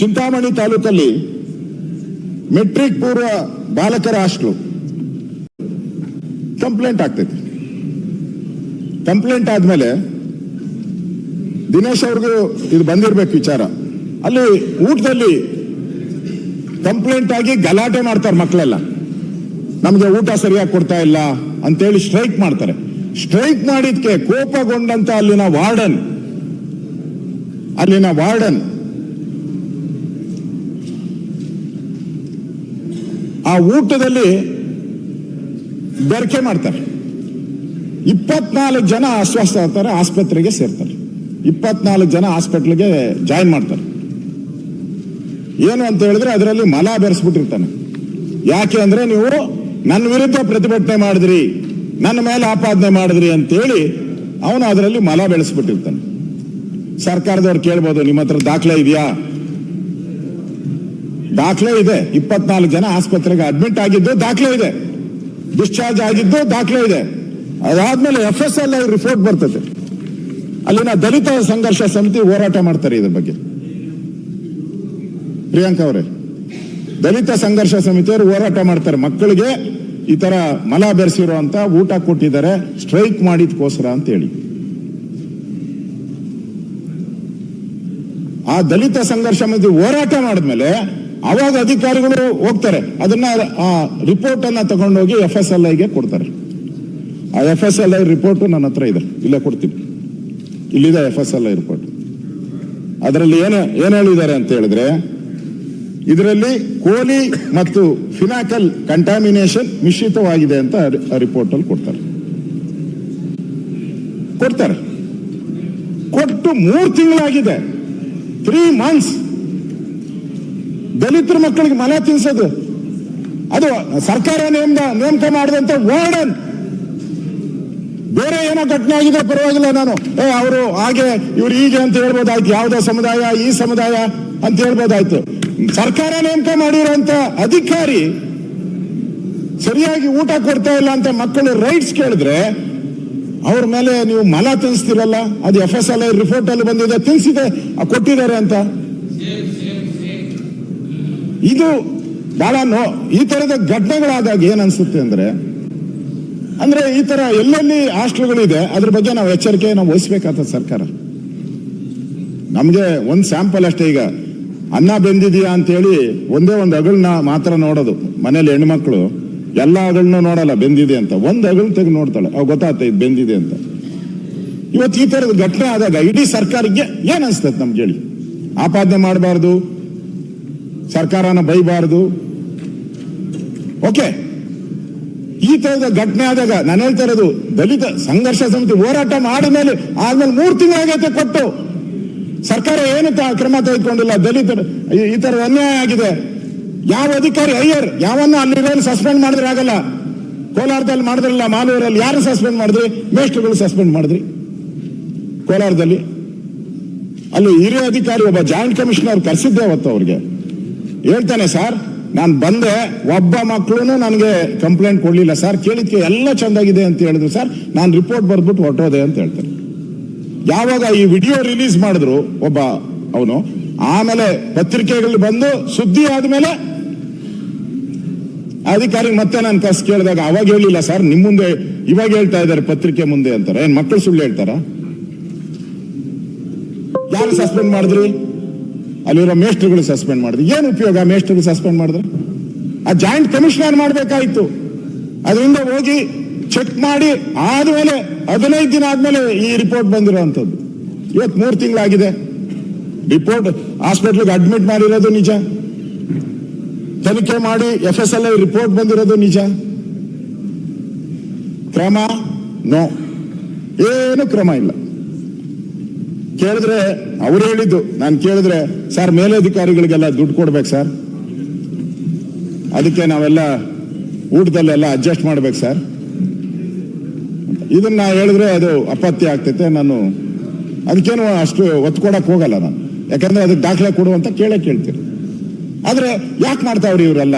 ಚಿಂತಾಮಣಿ ತಾಲೂಕಲ್ಲಿ ಮೆಟ್ರಿಕ್ ಪೂರ್ವ ಬಾಲಕರ ಹಾಸ್ಟ್ಲು. ಕಂಪ್ಲೇಂಟ್ ಆಗ್ತೈತಿ. ಕಂಪ್ಲೇಂಟ್ ಆದ್ಮೇಲೆ ದಿನೇಶ್ ಅವ್ರಿಗೂ ಇದು ಬಂದಿರ್ಬೇಕು ವಿಚಾರ. ಅಲ್ಲಿ ಊಟದಲ್ಲಿ ಕಂಪ್ಲೇಂಟ್ ಆಗಿ ಗಲಾಟೆ ಮಾಡ್ತಾರೆ ಮಕ್ಕಳೆಲ್ಲ. ನಮಗೆ ಊಟ ಸರಿಯಾಗಿ ಕೊಡ್ತಾ ಇಲ್ಲ ಅಂತೇಳಿ ಸ್ಟ್ರೈಕ್ ಮಾಡ್ತಾರೆ. ಸ್ಟ್ರೈಕ್ ಮಾಡಿದ್ಕೆ ಕೋಪಗೊಂಡಂತ ಅಲ್ಲಿನ ವಾರ್ಡನ್. ಅಲ್ಲಿನ ವಾರ್ಡನ್ ಆ ಊಟದಲ್ಲಿ ಬೆರಕೆ ಮಾಡ್ತಾರೆ. ಇಪ್ಪತ್ನಾಲ್ಕು ಜನ ಅಸ್ವಸ್ಥ ಆಗ್ತಾರೆ ಆಸ್ಪತ್ರೆಗೆ ಸೇರ್ತಾರೆ. ಇಪ್ಪತ್ನಾಲ್ಕು ಜನ ಹಾಸ್ಪಿಟ್ಲಿಗೆ ಜಾಯಿನ್ ಮಾಡ್ತಾರೆ. ಏನು ಅಂತ ಹೇಳಿದ್ರೆ ಅದರಲ್ಲಿ ಮಲ ಬೆರೆಸ್ಬಿಟ್ಟಿರ್ತಾನೆ. ಯಾಕೆ ಅಂದ್ರೆ ನೀವು ನನ್ನ ವಿರುದ್ಧ ಪ್ರತಿಭಟನೆ ಮಾಡಿದ್ರಿ, ನನ್ನ ಮೇಲೆ ಆಪಾದನೆ ಮಾಡಿದ್ರಿ ಅಂತೇಳಿ ಅವನು ಅದರಲ್ಲಿ ಮಲ ಬೆಳೆಸ್ಬಿಟ್ಟಿರ್ತಾನೆ. ಸರ್ಕಾರದವ್ರು ಕೇಳ್ಬೋದು, ನಿಮ್ಮ ಹತ್ರ ದಾಖಲೆ ಇದೆಯಾ? ದಾಖಲೆ ಇದೆ. ಇಪ್ಪತ್ನಾಲ್ಕು ಜನ ಆಸ್ಪತ್ರೆಗೆ ಅಡ್ಮಿಟ್ ಆಗಿದ್ದು ದಾಖಲೆ ಇದೆ. ಡಿಸ್ಚಾರ್ಜ್ ಆಗಿದ್ದು ದಾಖಲೆ ಇದೆ. ಅದಾದ್ಮೇಲೆ F S L I report ಬರ್ತದೆ. ಅಲ್ಲಿನ ದಲಿತ ಸಂಘರ್ಷ ಸಮಿತಿ ಹೋರಾಟ ಮಾಡ್ತಾರೆ ಇದ್ರ ಬಗ್ಗೆ. ಪ್ರಿಯಾಂಕಾ ಅವರೇ, ದಲಿತ ಸಂಘರ್ಷ ಸಮಿತಿಯವರು ಹೋರಾಟ ಮಾಡ್ತಾರೆ. ಮಕ್ಕಳಿಗೆ ಈ ತರ ಮಲ ಬೆರೆಸಿರುವಂತ ಊಟ ಕೊಟ್ಟಿದ್ದಾರೆ. ಸ್ಟ್ರೈಕ್ ಮಾಡಿದ್ಕೋಸ್ಕರ ಅಂತ ಹೇಳಿ ಆ ದಲಿತ ಸಂಘರ್ಷ ಸಮಿತಿ ಹೋರಾಟ ಮಾಡಿದ್ಮೇಲೆ ಅವಾಗ ಅಧಿಕಾರಿಗಳು ಹೋಗ್ತಾರೆ. ಅದನ್ನ, ಆ ರಿಪೋರ್ಟ್ ಅನ್ನ ತಗೊಂಡೋಗಿ ಎಫ್ ಎಸ್ ಎಲ್ ಐಗೆ ಕೊಡ್ತಾರೆ. ಆ F S L I report ನನ್ನ ಹತ್ರ ಇದೆ. ಇಲ್ಲೇ ಕೊಡ್ತೀನಿ. ಇಲ್ಲಿದೆ F S L I report ಅದರಲ್ಲಿ ಏನು, ಏನ್ ಹೇಳಿದ್ದಾರೆ ಅಂತ ಹೇಳಿದ್ರೆ, ಇದರಲ್ಲಿ ಕೋಲಿ ಮತ್ತು ಫಿನಾಕಲ್ ಕಂಟಾಮಿನೇಷನ್ ಮಿಶ್ರಿತವಾಗಿದೆ ಅಂತ ರಿಪೋರ್ಟ್ ಅಲ್ಲಿ ಕೊಡ್ತಾರೆ. ಕೊಡ್ತಾರೆ. ಕೊಟ್ಟು ಮೂರು ತಿಂಗಳಾಗಿದೆ. ತ್ರೀ ಮಂತ್ಸ್ ದಲಿತರ ಮಕ್ಕಳಿಗೆ ಮನೆ ತಿನ್ಸೋದು. ಅದು ಸರ್ಕಾರ ನೇಮ ನೇಮಕ ಮಾಡಿದಂತ ವಾರ್ಡನ್. ಬೇರೆ ಏನೋ ಘಟನೆ ಆಗಿದೆ ಪರವಾಗಿಲ್ಲ ನಾನು. ಏ, ಅವರು ಹಾಗೆ, ಇವ್ರು ಹೀಗೆ ಅಂತ ಹೇಳ್ಬೋದಾಯ್ತು. ಯಾವುದೋ ಸಮುದಾಯ, ಈ ಸಮುದಾಯ ಅಂತ ಹೇಳ್ಬೋದಾಯ್ತು. ಸರ್ಕಾರ ನೇಮಕ ಮಾಡಿರೋಂತ ಅಧಿಕಾರಿ ಸರಿಯಾಗಿ ಊಟ ಕೊಡ್ತಾ ಇಲ್ಲ ಅಂತ ಮಕ್ಕಳು ರೈಟ್ಸ್ ಕೇಳಿದ್ರೆ, ಅವ್ರ ಮೇಲೆ ನೀವು ಮಲ ತಿನ್ಸ್ತಿರಲ್ಲ. ಅದು F S L I report ಅಲ್ಲಿ ಬಂದಿದೆ. ತಿನ್ಸಿದೆ. ಕೊಟ್ಟಿದ್ದಾರೆ ಅಂತ. ಇದು ಬಹಳ ನೋ ಈ ತರದ ಘಟನೆಗಳಾದಾಗ ಏನ್ ಅನ್ಸುತ್ತೆ ಅಂದ್ರೆ ಅಂದ್ರೆ ಈ ತರ ಎಲ್ಲೆಲ್ಲಿ ಹಾಸ್ಟೆಲ್ಗಳಿದೆ, ಅದ್ರ ಬಗ್ಗೆ ನಾವು ಎಚ್ಚರಿಕೆ ನಾವು ವಹಿಸ್ಬೇಕಾಗ್ತದೆ ಸರ್ಕಾರ. ನಮ್ಗೆ ಒಂದ್ ಸ್ಯಾಂಪಲ್ ಅಷ್ಟೇ ಈಗ. ಅನ್ನ ಬೆಂದಿದೆಯಾ ಅಂತ ಹೇಳಿ ಒಂದೇ ಒಂದು ಅಗಳನ್ನ ಮಾತ್ರ ನೋಡೋದು. ಮನೇಲಿ ಹೆಣ್ಮಕ್ಳು ಎಲ್ಲ ಅಗಳನ್ನ ನೋಡಲ್ಲ, ಬೆಂದಿದೆ ಅಂತ. ಒಂದ್ ಅಗಳ ತೆಗೆದು ನೋಡ್ತಾಳೆ. ಅವ್ ಗೊತ್ತಾಗ್ತಾ ಇದು ಬೆಂದಿದೆ ಅಂತ. ಇವತ್ತು ಈ ತರದ ಘಟನೆ ಆದಾಗ ಇಡೀ ಸರ್ಕಾರಕ್ಕೆ ಏನ್ ಅನ್ಸ್ತದೆ ನಮ್ಗೆ ಹೇಳಿ? ಆಪಾದನೆ ಮಾಡಬಾರ್ದು ಸರ್ಕಾರನ ಬೈಬಾರದು. ಓಕೆ. ಈ ತರದ ಘಟನೆ ಆದಾಗ ನಾನು ಹೇಳ್ತಾ ಇರೋದು, ದಲಿತ ಸಂಘರ್ಷ ಸಮಿತಿ ಹೋರಾಟ ಮಾಡಿದ ಮೇಲೆ ಆದ್ಮೇಲೆ ಮೂರು ತಿಂಗಳಾಗೈತೆ ಕೊಟ್ಟು. ಸರ್ಕಾರ ಏನು ಕ್ರಮ ತೆಗೆದುಕೊಂಡಿಲ್ಲ ದಲಿತರು ಈ- ತರ ಅನ್ಯಾಯ ಆಗಿದೆ. ಯಾವ ಅಧಿಕಾರಿ, ಅಯ್ಯರ್, ಯಾವನ್ನ ಅಲ್ಲಿ ಸಸ್ಪೆಂಡ್ ಮಾಡಿದ್ರೆ ಆಗಲ್ಲ. ಕೋಲಾರದಲ್ಲಿ ಮಾಡಿದ್ರಲ್ಲ, ಮಾಲೂರಲ್ಲಿ ಯಾರು ಸಸ್ಪೆಂಡ್ ಮಾಡಿದ್ರಿ? ಮೇಸ್ಟ್ರುಗಳು ಸಸ್ಪೆಂಡ್ ಮಾಡಿದ್ರಿ. ಕೋಲಾರದಲ್ಲಿ. ಅಲ್ಲಿ ಹಿರಿಯ ಅಧಿಕಾರಿ ಒಬ್ಬ ಜಾಯಿಂಟ್ ಕಮಿಷನರ್ ಕರೆಸಿದ್ದೆ ಅವತ್ತು ಅವ್ರಿಗೆ. ಹೇಳ್ತಾನೆ, ಸರ್, ನಾನು ಬಂದೆ, ಒಬ್ಬ ಮಕ್ಕಳು ನನಗೆ ಕಂಪ್ಲೇಂಟ್ ಕೊಡ್ಲಿಲ್ಲ, ಸರ್, ಕೇಳಿದ್ಕೆ ಎಲ್ಲ ಚೆಂದಾಗಿದೆ ಅಂತ ಹೇಳಿದ್ರು, ಸರ್, ನಾನು ರಿಪೋರ್ಟ್ ಬರ್ಬಿಟ್ಟು ಹೊರಟೋದೆ ಅಂತ ಹೇಳ್ತಾರೆ ಯಾವಾಗ ಈ ವಿಡಿಯೋ ರಿಲೀಸ್ ಮಾಡಿದ್ರು, ಒಬ್ಬ ಅವನು, ಆಮೇಲೆ ಪತ್ರಿಕೆಗಳು ಬಂದು ಸುದ್ದಿ ಆದ್ಮೇಲೆ ಅಧಿಕಾರಿ ಮತ್ತೆ ನಾನು ಕಸ್ ಕೇಳಿದಾಗ ಅವಾಗ ಹೇಳಿಲ್ಲ, ಸರ್, ನಿಮ್ ಮುಂದೆ ಇವಾಗ ಹೇಳ್ತಾ ಇದ್ದಾರೆ ಪತ್ರಿಕೆ ಮುಂದೆ ಅಂತಾರೆ. ಏನ್ ಮಕ್ಕಳು ಸುಳ್ಳು ಹೇಳ್ತಾರ? ಯಾರು ಸಸ್ಪೆಂಡ್ ಮಾಡಿದ್ರಿ? ಅಲ್ಲಿರೋ ಮೇಷ್ಟ್ರುಗಳು ಸಸ್ಪೆಂಡ್ ಮಾಡಿದ್ರು. ಏನು ಉಪಯೋಗ ಮೇಷ್ಟ್ರುಗಳು ಸಸ್ಪೆಂಡ್ ಮಾಡಿದ್ರೆ? ಆ ಜಾಯಿಂಟ್ ಕಮಿಷನರ್ ಮಾಡಬೇಕಾಯ್ತು. ಅದರಿಂದ ಹೋಗಿ ಚೆಕ್ ಮಾಡಿ ಆದ್ಮೇಲೆ ಹದಿನೈದು ದಿನ ಆದ್ಮೇಲೆ ಈ ರಿಪೋರ್ಟ್ ಬಂದಿರೋಂಥದ್ದು ಇವತ್ತು ಮೂರು ತಿಂಗಳಾಗಿದೆ. ರಿಪೋರ್ಟ್ ಹಾಸ್ಪಿಟ್ಲಿಗೆ ಅಡ್ಮಿಟ್ ಮಾಡಿರೋದು ನಿಜ. ತನಿಖೆ ಮಾಡಿ F S L I report ಬಂದಿರೋದು ನಿಜ. ಕ್ರಮ ನೋ ಏನು ಕ್ರಮ ಇಲ್ಲ. ಕೇಳಿದ್ರೆ ಅವ್ರು ಹೇಳಿದ್ದು. ನಾನು ಕೇಳಿದ್ರೆ, ಸರ್, ಮೇಲಧಿಕಾರಿಗಳಿಗೆಲ್ಲ ದುಡ್ಡು ಕೊಡ್ಬೇಕು, ಸರ್. ಅದಕ್ಕೆ ನಾವೆಲ್ಲ ಊಟದಲ್ಲೆಲ್ಲ ಅಡ್ಜಸ್ಟ್ ಮಾಡ್ಬೇಕು, ಸರ್. ಇದನ್ನ ಹೇಳಿದ್ರೆ ಅದು ಅಪತ್ಯ ಆಗ್ತೈತೆ. ನಾನು ಅದಕ್ಕೇನು ಅಷ್ಟು ಒತ್ತು ಹೋಗಲ್ಲ ನಾನು. ಯಾಕಂದ್ರೆ ಅದಕ್ಕೆ ದಾಖಲೆ ಕೊಡು ಅಂತ ಕೇಳೇ ಕೇಳ್ತೀನಿ. ಆದ್ರೆ ಯಾಕೆ ಮಾಡ್ತಾವ್ರಿ ಇವರೆಲ್ಲ?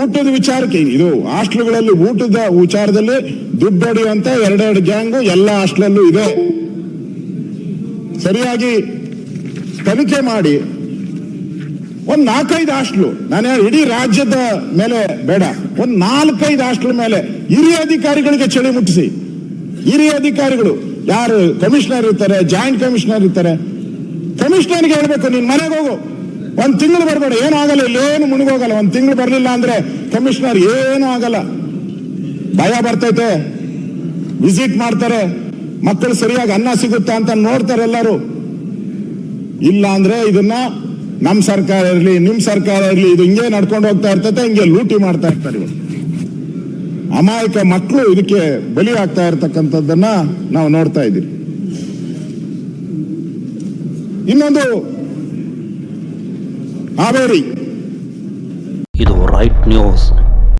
ಊಟದ ವಿಚಾರಕ್ಕೆ ಇದು ಹಾಸ್ಟೆಲ್ಗಳಲ್ಲಿ ಊಟದ ವಿಚಾರದಲ್ಲಿ ದುಡ್ಡು ಅಂತ ಎರಡೆರಡು ಗ್ಯಾಂಗು ಎಲ್ಲ ಹಾಸ್ಟೆಲಲ್ಲೂ ಇದೆ. ಸರಿಯಾಗಿ ತನಿಖೆ ಮಾಡಿ. ಒಂದ್ ನಾಲ್ಕೈದು ಹಾಸ್ಟ್ಲು, ನಾನು ಇಡೀ ರಾಜ್ಯದ ಮೇಲೆ ಬೇಡ. ಒಂದ್ ನಾಲ್ಕೈದು ಹಾಸ್ಟ್ಲ್ ಮೇಲೆ ಹಿರಿಯ ಅಧಿಕಾರಿಗಳಿಗೆ ಚಳಿ ಮುಟ್ಟಿಸಿ. ಹಿರಿಯ ಅಧಿಕಾರಿಗಳು, ಯಾರು ಕಮಿಷನರ್ ಇರ್ತಾರೆ ಜಾಯಿಂಟ್ ಕಮಿಷನರ್ ಇರ್ತಾರೆ. ಕಮಿಷನರ್ಗೆ ಹೇಳ್ಬೇಕು, ನೀನ್ ಮನೆಗೆ ಹೋಗು. ಒಂದ್ ತಿಂಗಳು ಬರ್ಬೇಡ, ಏನೂ ಆಗಲ್ಲ, ಇಲ್ಲಿ ಏನು ಮುಳುಗೋಗಲ್ಲ ಒಂದ್ ತಿಂಗಳು ಬರ್ಲಿಲ್ಲ ಅಂದ್ರೆ ಕಮಿಷನರ್ ಏನು ಆಗಲ್ಲ. ಭಯ ಬರ್ತೈತೆ. ವಿಸಿಟ್ ಮಾಡ್ತಾರೆ. ಮಕ್ಕಳು ಸರಿಯಾಗಿ ಅನ್ನ ಸಿಗುತ್ತಾ ಅಂತ ನೋಡ್ತಾರೆ ಎಲ್ಲರೂ. ಇಲ್ಲ ಅಂದ್ರೆ ಇದನ್ನ ನಮ್ ಸರ್ಕಾರ ಇರಲಿ, ನಿಮ್ ಸರ್ಕಾರ ಇರಲಿ, ಇದು ಹಿಂಗೆ ನಡ್ಕೊಂಡು ಹೋಗ್ತಾ ಇರ್ತೈತೆ, ಹಿಂಗೆ ಲೂಟಿ ಮಾಡ್ತಾ ಇರ್ತಾರೆ ಇವರು. ಅಮಾಯಕ ಮಕ್ಕಳು ಇದಕ್ಕೆ ಬಲಿ ಆಗ್ತಾ ಇರ್ತಕ್ಕಂಥದ್ದನ್ನ ನಾವು ನೋಡ್ತಾ ಇದ್ದೀವಿ. ಇನ್ನೊಂದು ಹಾವೇರಿ. ಇದು ರೈಟ್ ನ್ಯೂಸ್.